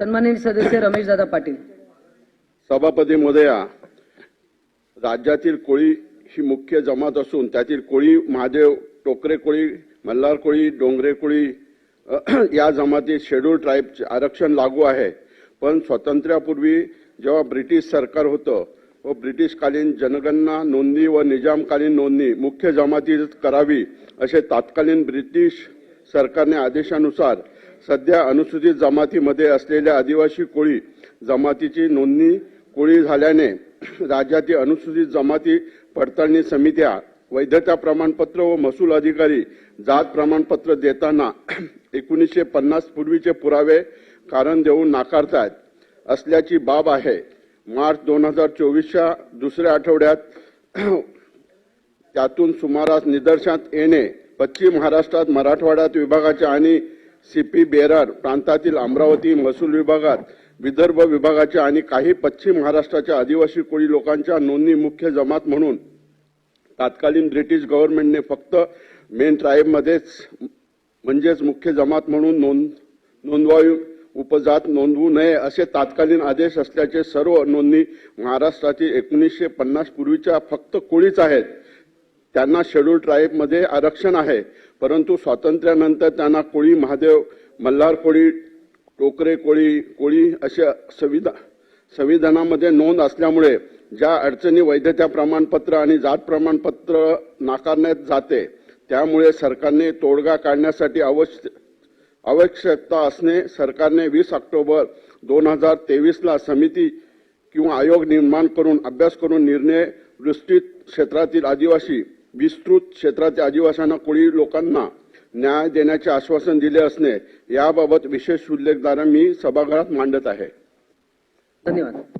सन्माननीय सदस्य रमेशदादा पाटील. सभापती महोदया राज्यातील कोळी ही मुख्य जमात असून त्यातील कोळी महादेव टोकरे कोळी मल्हार कोळी डोंगरे कोळी या जमातीत शेड्यूल ट्राईबचे आरक्षण लागू आहे. पण स्वातंत्र्यापूर्वी जेव्हा ब्रिटिश सरकार होतं व ब्रिटिशकालीन जनगणना नोंदणी व निजामकालीन नोंदणी मुख्य जमातीत करावी असे तात्कालीन ब्रिटिश सरकारने आदेशानुसार सध्या अनुसूचित जमातीमध्ये असलेल्या आदिवासी कोळी जमातीची नोंदणी कोळी झाल्याने राज्यातील अनुसूचित जमाती पडताळणी समित्या वैधता प्रमाणपत्र व महसूल अधिकारी जात प्रमाणपत्र देताना एकोणीसशे पन्नास पूर्वीचे पुरावे कारण देऊन नाकारतात असल्याची बाब आहे. मार्च दोन हजार चोवीसच्या दुसऱ्या आठवड्यात त्यातून सुमारास निदर्शनात येणे पश्चिम महाराष्ट्रात मराठवाड्यात विभागाच्या आणि सीपी बेरार प्रांतातील अमरावती महसूल विभागात विदर्भ विभागाच्या आणि काही पश्चिम महाराष्ट्राच्या आदिवासी कोळी लोकांच्या नोंदणी मुख्य जमात म्हणून तात्कालीन ब्रिटिश गव्हर्नमेंटने फक्त मेन ट्राईबमध्येच म्हणजेच मुख्य जमात म्हणून नोंद नोंदवावी उपजात नोंदवू नये असे तात्कालीन आदेश असल्याचे सर्व नोंदणी महाराष्ट्रातील एकोणीसशे पन्नास पूर्वीच्या फक्त कोळीच आहेत. त्यांना शेड्यूल ट्राईबमध्ये आरक्षण आहे. परंतु स्वातंत्र्यानंतर त्यांना कोळी महादेव मल्हार कोळी टोकरे कोळी कोळी अशा संविधा संविधानामध्ये नोंद असल्यामुळे ज्या अडचणी वैधता प्रमाणपत्र आणि जात प्रमाणपत्र नाकारण्यात जाते त्यामुळे सरकारने तोडगा काढण्यासाठी आवश्यक आवश्यकता असणे सरकारने वीस ऑक्टोबर दोन हजार तेवीसला समिती किंवा आयोग निर्माण करून अभ्यास करून निर्णय विस्तृत क्षेत्रातील आदिवासी विस्तृत क्षेत्रातील आदिवासांना कोळी लोकांना न्याय देण्याचे आश्वासन दिले असणे याबाबत विशेष उल्लेखदार मी सभागृहात मांडत आहे. धन्यवाद.